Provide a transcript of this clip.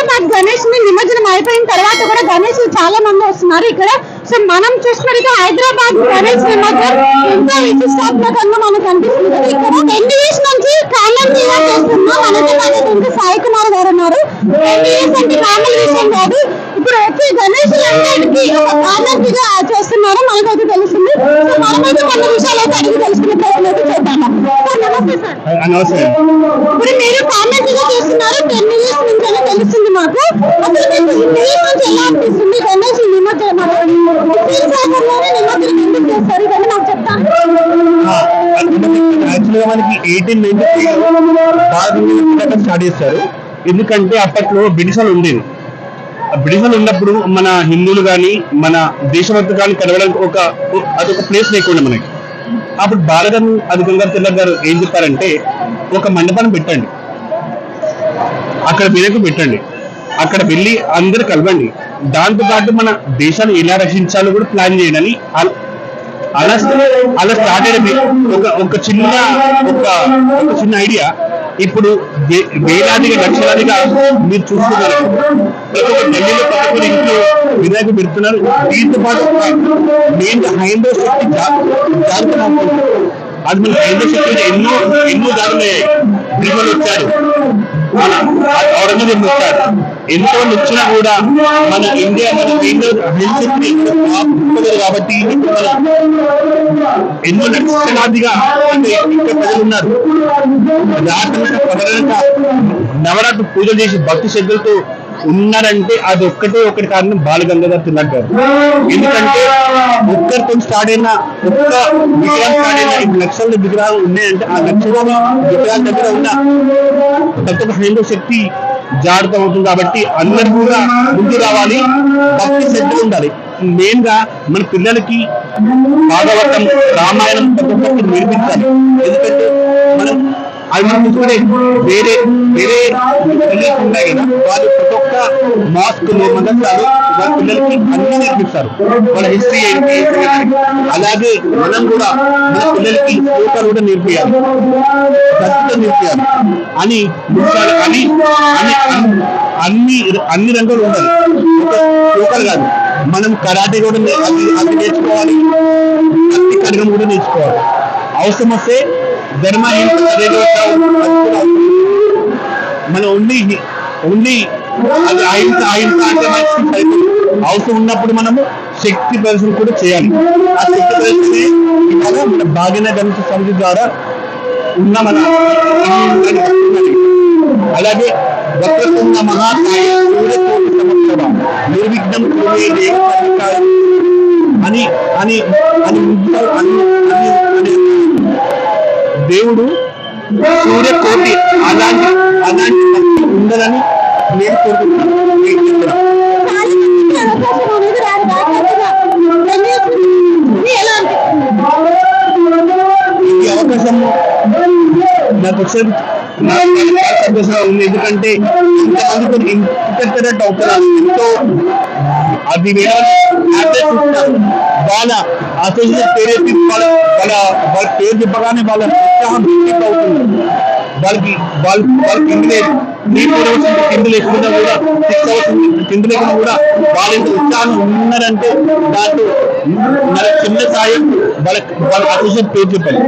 హైదరాబాద్ గణేష్ని నిమజ్జనం అయిపోయిన తర్వాత కూడా గణేష్ చాలా మంది వస్తున్నారు ఇక్కడ. సో మనం చూసినట్టు హైదరాబాద్ గణేష్ నిమజ్జనం ఎంతో విశిష్టాత్మకంగా మనకు అనిపిస్తుంది. ఇక్కడ టెన్ ఇయర్స్ నుంచి కామన్గా చేస్తున్నాం. మనతో పాటు ఇంకా సాయి కుమార్ గారు ఉన్నారు. ఇయర్స్ అంటే విషయం కాదు. ఇప్పుడు వచ్చి గణేష్ అందరికీ ఒక కామన్ చేస్తున్నారు. మనకైతే తెలుస్తుంది. సో మనమైతే కొన్ని విషయాలు అయితే అడిగి తెలుసుకునే ప్రయత్నం అయితే చేద్దాము? నమస్తే సార్. ఇప్పుడు మీరు కామెంట్గా చేస్తున్నారు యాక్చువల్గా మనకి ఎయిటీన్ నైన్టీ స్టార్ట్ చేస్తారు. ఎందుకంటే అప్పట్లో బ్రిటిషర్లు ఉండేది ఆ బ్రిటిషర్లు ఉన్నప్పుడు మన హిందువులు కానీ మన దేశభక్తులు కానీ కలవడానికి ఒక అదొక ప్లేస్ లేకుండా మనకి. అప్పుడు భారతం అది గంగారు గారు ఏం చెప్పారంటే ఒక మండపాన్ని పెట్టండి. అక్కడ మీదకు పెట్టండి. అక్కడ వెళ్ళి అందరు కలవండి. దాంతో పాటు మన దేశాన్ని ఎలా రక్షించాలో కూడా ప్లాన్ చేయండి. అని అలా అలా స్టార్ట్ అయ్యేది ఒక ఒక చిన్న ఒక ఒక చిన్న ఐడియా ఇప్పుడు వేలాదిగా లక్షలాదిగా మీరు చూస్తున్నారు. ప్రతి ఒక్క ఢిల్లీలో ప్రతి ఇంట్లో వినాయకుడు పెడుతున్నారు. దీంతో పాటు నేను హైందవ శక్తి జాగ్రత్త అది మన హైందవ శక్తి ఎన్నో ఎన్నో దారులు. అయ్యాయి వచ్చారు. ఔరంగజేబు వచ్చారు. ఎంతో నొచ్చినా కూడా మన ఇండియా మన హైందవ హైందవ కాబట్టి ఎన్నో లక్షలాదిగా ప్రజలు ఉన్నారు. నవరాత్రి పూజలు చేసి భక్తి శ్రద్ధలతో ఉన్నారంటే అది ఒక్కటే ఒకటి కారణం బాల గంగాధర్ తిలక్ గారు. ఎందుకంటే ఒక్కరితో స్టార్ట్ అయిన ఒక్క విగ్రహం స్టార్ట్ అయిన ఈ లక్షల విగ్రహాలు ఉన్నాయంటే ఆ లక్షల విగ్రహాల దగ్గర ఉన్న ప్రతి ఒక్క హైందవ శక్తి జాగ్రత్త అవుతుంది కాబట్టి అందరు కూడా ముందు రావాలి. భక్తి శ్రద్ధ ఉండాలి. మెయిన్గా మన పిల్లలకి భాగవతం రామాయణం ప్రతి నేర్పించాలి. ఎందుకంటే మనం అవి మనం చూసుకుంటే వేరే వేరే పిల్లలు ఉన్నాయి కదా. వాళ్ళు ప్రతి ఒక్క మాస్క్ మదర్సాలు వాళ్ళ పిల్లలకి అన్ని నేర్పిస్తారు. వాళ్ళ హిస్టరీ ఏంటి? అలాగే మనం కూడా మన పిల్లలకి శ్లోకాలు కూడా నేర్పియాలి. ప్రస్తుతం నేర్పియాలి. అని ఉంచాలి అని అని అన్ని అన్ని రంగాలు ఉండాలి. శ్లోకాలు కాదు. మనం కరాటే కూడా అది అది నేర్చుకోవాలి. అన్ని కడగం కూడా నేర్చుకోవాలి. అవసరం వస్తే ధర్మ హింస మనం ఓన్లీ ఓన్లీ అది అహింస అహింస అంటే మనకి అవసరం ఉన్నప్పుడు మనము శక్తి ప్రదర్శన కూడా చేయాలి. ఆ శక్తి ప్రదర్శన మన భాగ్యన గణిత సమితి ద్వారా ఉన్న మన అలాగే వక్రతుండ మహాకాయ నిర్విఘ్నం అని అని అని దేవుడు సూర్యకోటి అలాంటి అలాంటి భక్తి ఉండదని నేను కోరుకుంటున్నాను. చాలా ఈ అవకాశం నాకు ఒకసారి ఉంది ఎందుకంటే ఇంతమందితో ఇంతటట్టు అవుతున్నారు ఎంతో అది వేరే వాళ్ళ అసోసియేషన్ పేరు ఎత్తి వాళ్ళ వాళ్ళ వాళ్ళ పేరు చెప్పగానే వాళ్ళ ఉత్సాహం రెట్టింపు అవుతుంది వాళ్ళకి వాళ్ళ వాళ్ళకి తిండి లేదు త్రీ ఫోర్ అవర్స్ తిండి లేకుండా కూడా సిక్స్ అవర్స్ తిండి లేకుండా కూడా వాళ్ళ ఇంత ఉత్సాహం ఉన్నారంటే దాంట్లో మన చిన్న సాయం వాళ్ళ వాళ్ళ అసోసియేషన్ పేరు చెప్పాలి